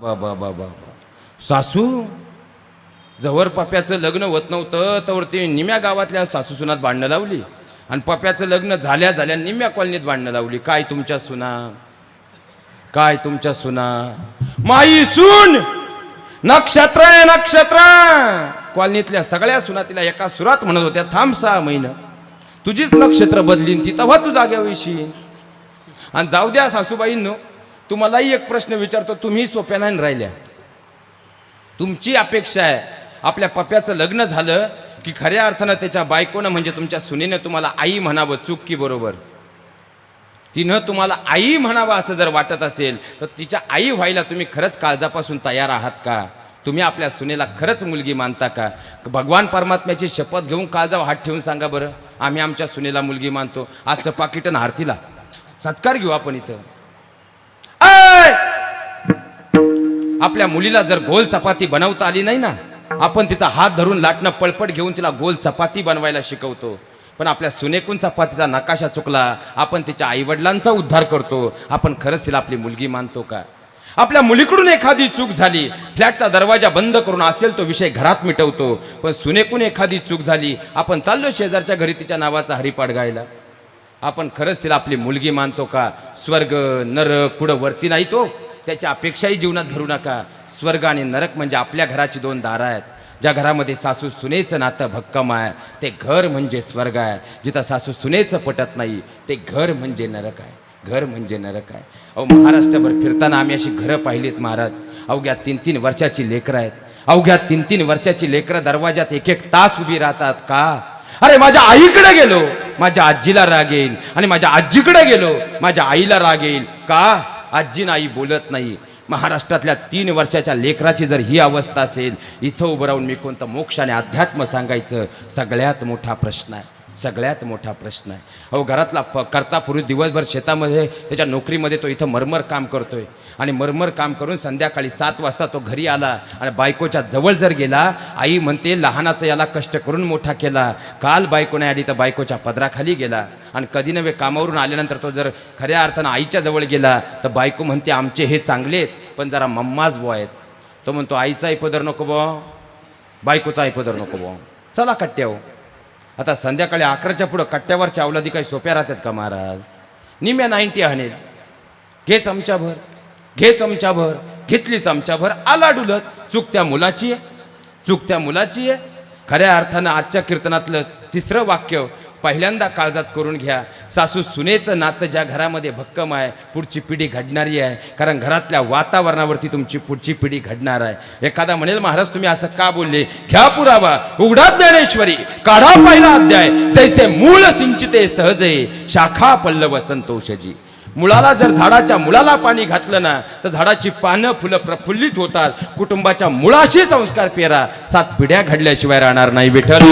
बाबा बाबा बा सासू जवळ पप्याचं लग्न होत नव्हतं तर ती निम्या गावातल्या सासू सुनात भांडणं लावली. आणि पप्याचं लग्न झाल्या झाल्या निम्या कॉलनीत भांडणं लावली. काय तुमच्या सुना? काय तुमच्या सुना? माई सून नक्षत्र नक्षत्र. कॉलनीतल्या सगळ्या सुना तिला एका सुरात म्हणत होत्या थांब सहा महिनं. तुझीच नक्षत्र बदलीन ती तेव्हा तू जाग्या आणि जाऊ द्या सासूबाईंनो तुम्हालाही एक प्रश्न विचारतो तुम्ही सोप्या नाही राहिल्या. तुमची अपेक्षा आहे. आपल्या पप्याचं लग्न झालं की खऱ्या अर्थानं त्याच्या बायकोनं म्हणजे तुमच्या सुनेनं तुम्हाला आई म्हणावं चूक की बरोबर? तिनं तुम्हाला आई म्हणावं असं जर वाटत असेल तर तिच्या आई व्हायला तुम्ही खरंच काळजापासून तयार आहात का? तुम्ही आपल्या सुनेला खरंच मुलगी मानता का? भगवान परमात्म्याची शपथ घेऊन काळजावर हात ठेवून सांगा बरं. आम्ही आमच्या सुनेला मुलगी मानतो. आजचं पाकिटन आरतीला. सत्कार घेऊ आपण इथं. आपल्या मुलीला जर गोल चपाती बनवता आली नाही ना आपण तिचा हात धरून लाटणं पळपट घेऊन तिला गोल चपाती बनवायला शिकवतो. पण आपल्या सुनेकून चपातीचा नकाशा चुकला आपण तिच्या आईवडिलांचा उद्धार करतो. आपण खरंच तिला आपली मुलगी मानतो का? आपल्या मुलीकडून एखादी चूक झाली फ्लॅटचा दरवाजा बंद करून असेल तो विषय घरात मिटवतो. पण सुनेकून एखादी चूक झाली आपण चाललो शेजारच्या घरी तिच्या नावाचा हरिपाठ गायला. आपण खरंच तिला आपली मुलगी मानतो का? स्वर्ग नर कुठं वरती नाही तो. त्याच्या अपेक्षाही जीवनात धरू नका. स्वर्ग आणि नरक म्हणजे आपल्या घराची दोन दारं आहेत. ज्या घरामध्ये सासू सुनेचं नातं भक्कम आहे ते घर म्हणजे स्वर्ग आहे. जिथं सासू सुनेचं पटत नाही ते घर म्हणजे नरक आहे. घर म्हणजे नरक आहे. अहो महाराष्ट्रभर फिरताना आम्ही अशी घरं पाहिलीत महाराज. अवघ्या तीन तीन वर्षाची लेकरं आहेत. अवघ्या तीन तीन वर्षाची लेकरं दरवाजात एक एक तास उभी राहतात. का? अरे माझ्या आईकडे गेलो. माझ्या आजीला राग येईल आणि माझ्या आजीकडे गेलो. माझ्या आईला राग येईल. का? आजी नाही बोलत नाही. महाराष्ट्रातल्या तीन वर्षाच्या लेकराची जर ही अवस्था असेल इथं उभं राहून मी कोणतं मोक्ष आणि अध्यात्म सांगायचं? सगळ्यात मोठा प्रश्न आहे. सगळ्यात मोठा प्रश्न आहे. अहो घरातला प करता पूर्वी दिवसभर शेतामध्ये त्याच्या नोकरीमध्ये तो इथं मरमर काम करतो आहे आणि मरमर काम करून संध्याकाळी सात वाजता तो घरी आला आणि बायकोच्या जवळ जर गेला आई म्हणते लहानाचं याला कष्ट करून मोठा केला. काल बायको नाही आली तर बायकोच्या पदराखाली गेला. आणि कधी नव्हे कामावरून आल्यानंतर तो जर खऱ्या अर्थानं आईच्या जवळ गेला तर बायको म्हणते आमचे हे चांगले आहेत पण जरा मम्माच बो आहेत. तो म्हणतो आईचाही पदर नको बो बायकोचाही पदर नको बो चला कट्ट्याव हो. आता संध्याकाळी अकराच्या पुढं कट्ट्यावरच्या अवलादी काही सोप्या राहतात का महाराज? निम्या नाईन्टी हाणेल घे चमच्याभर घे चमच्याभर घेतली चमच्याभर आला डुलत चूक त्या मुलाची आहे चूक त्या मुलाची आहे. खऱ्या अर्थानं आजच्या कीर्तनातलं तिसरं वाक्य पहिल्यांदा काळजात करून घ्या. सासू सुनेचं नातं ज्या घरामध्ये भक्कम आहे पुढची पिढी घडणारी आहे. कारण घरातल्या वातावरणावरती तुमची पुढची पिढी घडणार आहे. एखादा म्हणेल महाराज तुम्ही असं का बोलले? घ्या पुरावा. उघडा ज्ञानेश्वरी. काढा पहिला अध्याय. जैसे मूळ सिंचिते सहजे शाखा पल्लव संतोषजी. मुळाला जर झाडाच्या मुळाला पाणी घातलं ना तर झाडाची पानं फुलं प्रफुल्लित होतात. कुटुंबाच्या मुळाशी संस्कार पेरा. सात पिढ्या घडल्याशिवाय राहणार नाही विठ्ठल.